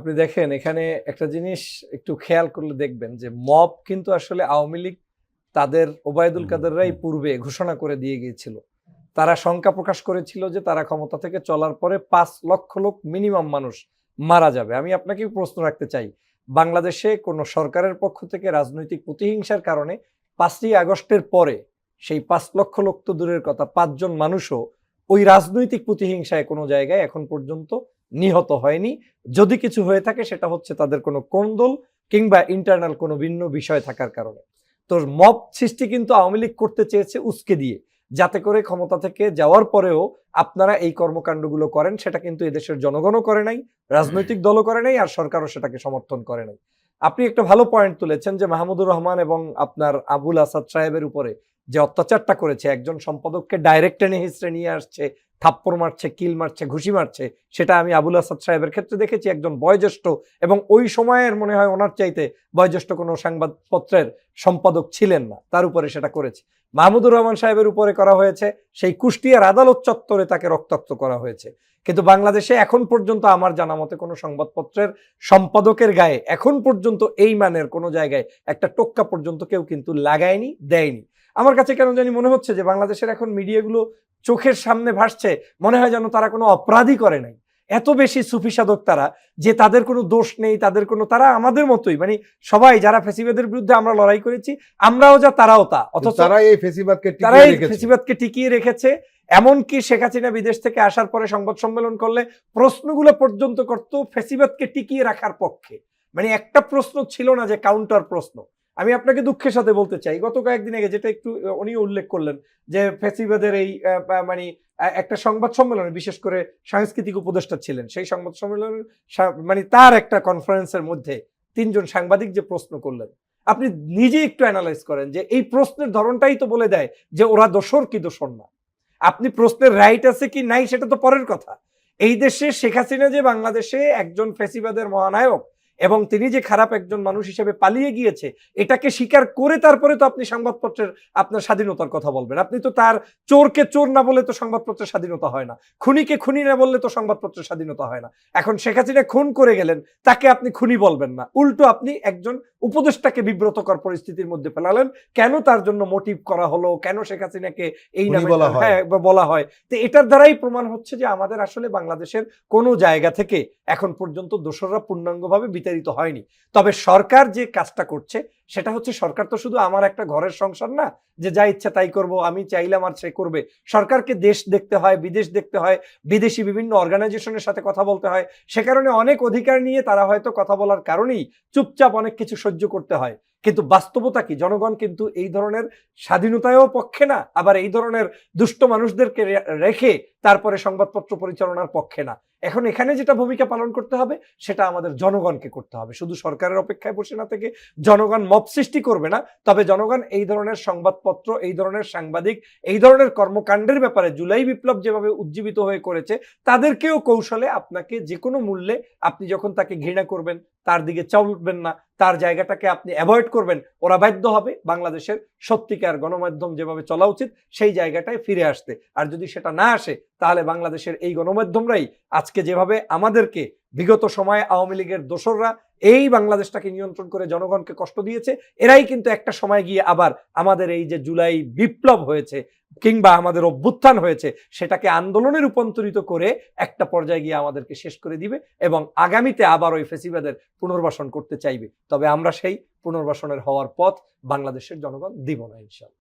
আপনি দেখেন এখানে একটা জিনিস একটু খেয়াল করলে দেখবেন যে মব কিন্তু আসলে আওয়ামী লীগ তাদের ওবায়দুল কাদেররাই পূর্বে ঘোষণা করে দিয়ে গিয়েছিল। তারা শঙ্কা প্রকাশ করেছিল যে তারা ক্ষমতা থেকে চলার পরে পাঁচ লক্ষ লোক মিনিমাম মানুষ মারা যাবে। আমি আপনাকে প্রশ্ন রাখতে চাই বাংলাদেশে কোনো সরকারের পক্ষ থেকে রাজনৈতিক প্রতিহিংসার কারণে পাঁচই আগস্টের পরে সেই পাঁচ লক্ষ লোক তো দূরের কথা পাঁচজন মানুষও ওই রাজনৈতিক প্রতিহিংসায় কোনো জায়গায় এখন পর্যন্ত নিহত হয়নি। যদি কিছু হয়ে থাকে, সেটা হচ্ছে তাদের কোনো কোন্দল কিংবা ইন্টারনাল কোনো ভিন্ন বিষয় থাকার কারণে। তো মব সৃষ্টি কিন্তু আওয়ামী লীগ করতে চেয়েছে উস্কে দিয়ে। যাতে করে ক্ষমতা থেকে যাওয়ার পরেও আপনারা এই কর্মকাণ্ডগুলো করেন, সেটা কিন্তু এদেশের জনগণও করে নাই, রাজনৈতিক দলও করে নাই, আর সরকারও সেটাকে সমর্থন করে নাই। আপনি একটা ভালো পয়েন্ট তুলেছেন যে মাহমুদুর রহমান এবং আপনার আবুল আসাদ সাহেবের উপরে যে অত্যাচারটা করেছে, একজন সম্পাদককে ডাইরেক্ট টেনে হিসড়ে নিয়ে আসছে থাপ্পড় মারছে, কিল মারছে, ঘুষি মারছে, সেটা আমি আবুল আসাদ সাহেবের ক্ষেত্রে দেখেছি একজন বয়োজ্যেষ্ঠ এবং ওই সময়ের মনে হয় ওনার চাইতে বয়োজ্যেষ্ঠ কোনো সংবাদপত্রের সম্পাদক ছিলেন না। তার উপরে সেটা করেছে। মাহমুদুর রহমান সাহেবের উপরে করা হয়েছে, সেই কুষ্টিয়ার আদালত চত্বরে তাকে রক্তাক্ত করা হয়েছে। কিন্তু বাংলাদেশে এখন পর্যন্ত আমার জানা মতে কোনো সংবাদপত্রের সম্পাদকের গায়ে এখন পর্যন্ত এই মানের কোনো জায়গায় একটা টোক্কা পর্যন্ত কেউ কিন্তু লাগায়নি, দেয়নি। আমার কাছে কেন জানি মনে হচ্ছে যে বাংলাদেশের এখন মিডিয়াগুলো চোখের সামনে ভাসছে মনে হয় যেন তারা কোনো অপরাধী করে নাই। এত বেশি সুফি সাধক তারা যে তাদের কোনো দোষ নেই তাদের কোনো তারা আমাদের মতোই। মানে সবাই যারা ফেসিবাদের বিরুদ্ধে আমরা লড়াই করেছি আমরাও যা তারাও তা। অথচ তারা এই ফেসিবাদকে তারা টিকিয়ে এই রেখেছে। ফেসিবাদকে টিকিয়ে রেখেছে। এমনকি শেখ হাসিনা বিদেশ থেকে আসার পরে সংবাদ সম্মেলন করলে প্রশ্নগুলো পর্যন্ত করতো ফেসিবাদকে টিকিয়ে রাখার পক্ষে। মানে একটা প্রশ্ন ছিল না যে কাউন্টার প্রশ্ন। আমি আপনাকে দুঃখের সাথে বলতে চাই, গত কয়েকদিন আগে যেটা একটু উনি উল্লেখ করলেন যে ফেসিবাদের এই মানে একটা সংবাদ সম্মেলনে বিশেষ করে সাংস্কৃতিক উপদেষ্টা ছিলেন, সেই সংবাদ সম্মেলনের মানে তার একটা কনফারেন্সের মধ্যে তিনজন সাংবাদিক যে প্রশ্ন করলেন, আপনি নিজে একটু অ্যানালাইজ করেন যে এই প্রশ্নের ধরনটাই তো বলে দেয় যে ওরা দোষর কি দোষর না। আপনি প্রশ্নের রাইট আছে কি নাই সেটা তো পরের কথা। এই দেশে শেখ হাসিনা যে বাংলাদেশে একজন ফেসিবাদের মহানায়ক এবং তিনি যে খারাপ একজন মানুষ হিসেবে পালিয়ে গিয়েছে এটাকে স্বীকার করে তারপরে তো আপনি সংবাদপত্রের আপনার স্বাধীনতার কথা বলবেন। আপনি তো তার চোরকে চোর না বলে তো সংবাদপত্রের স্বাধীনতা হয় না। খুনিকে খুনি না বললে তো সংবাদপত্রের স্বাধীনতা হয় না। এখন শেখ হাসিনা খুন করে গেলেন তাকে আপনি খুনি বলবেন না। উল্টো আপনি একজন উপদেষ্টাকে বিব্রতকর পরিস্থিতির মধ্যে ফেলালেন কেন তার জন্য মোটিভ করা হলো কেন শেখ হাসিনাকে এই নামে বলা হয়। হ্যাঁ বলা হয়। তো এটার দ্বারাই প্রমাণ হচ্ছে যে আমাদের আসলে বাংলাদেশের কোনো জায়গা থেকে এখন পর্যন্ত দোসররা পূর্ণাঙ্গভাবে বিতাড়িত হয়নি। তবে সরকার যে কাজটা করছে, সেটা হচ্ছে সরকার তো শুধু আমার একটা ঘরের সংসার না, যে যা ইচ্ছা তাই করব, আমি চাইলাম আর সে করবে। সরকারকে দেশ দেখতে হয়, বিদেশ দেখতে হয়, বিদেশি বিভিন্ন অর্গানাইজেশনের সাথে কথা বলতে হয়। সে কারণে অনেক অধিকার নিয়ে তারা হয়তো কথা বলার কারণেই চুপচাপ অনেক কিছু সহ্য করতে হয়। কিন্তু বাস্তবতা কি? জনগণ কিন্তু এই ধরনের স্বাধীনতায়ও পক্ষে না, আবার এই ধরনের দুষ্ট মানুষদেরকে রেখে তারপরে সংবাদপত্র পরিচালনার পক্ষে না। এখন এখানে যেটা ভূমিকা পালন করতে হবে, সেটা আমাদের জনগণকে করতে হবে। শুধু সরকারের অপেক্ষায় বসে না থেকে জনগণ মব সৃষ্টি করবে না, তবে জনগণ এই ধরনের সংবাদপত্র, এই ধরনের সাংবাদিক, এই ধরনের কর্মকাণ্ডের ব্যাপারে জুলাই বিপ্লব যেভাবে উজ্জীবিত হয়ে করেছে, তাদেরকেও কৌশলে আপনাকে যে কোনো মূল্যে আপনি যখন তাকে ঘৃণা করবেন, তার দিকে চলবেন না, তার জায়গাটাকে আপনি অ্যাভয়েড করবেন, ওরা বাধ্য হবে বাংলাদেশের সত্যিকার গণমাধ্যম যেভাবে চলা উচিত, সেই জায়গাটায় ফিরে আসতে। আর যদি সেটা না আসে, তাহলে বাংলাদেশের এই গণমাধ্যমরাই আজকে যেভাবে আমাদেরকে বিগত সময়ে আওয়ামী লীগের দোসররা এই বাংলাদেশটাকে নিয়ন্ত্রণ করে জনগণকে কষ্ট দিয়েছে, এরাই কিন্তু একটা সময় গিয়ে আবার আমাদের এই যে জুলাই বিপ্লব হয়েছে কিংবা আমাদের অভ্যুত্থান হয়েছে, সেটাকে আন্দোলনে রূপান্তরিত করে একটা পর্যায়ে গিয়ে আমাদেরকে শেষ করে দিবে এবং আগামীতে আবার ওই ফেসিবাদের পুনর্বাসন করতে চাইবে। তবে আমরা সেই পুনর্বাসনের হওয়ার পথ বাংলাদেশের জনগণ দিব না ইনশাল্লাহ।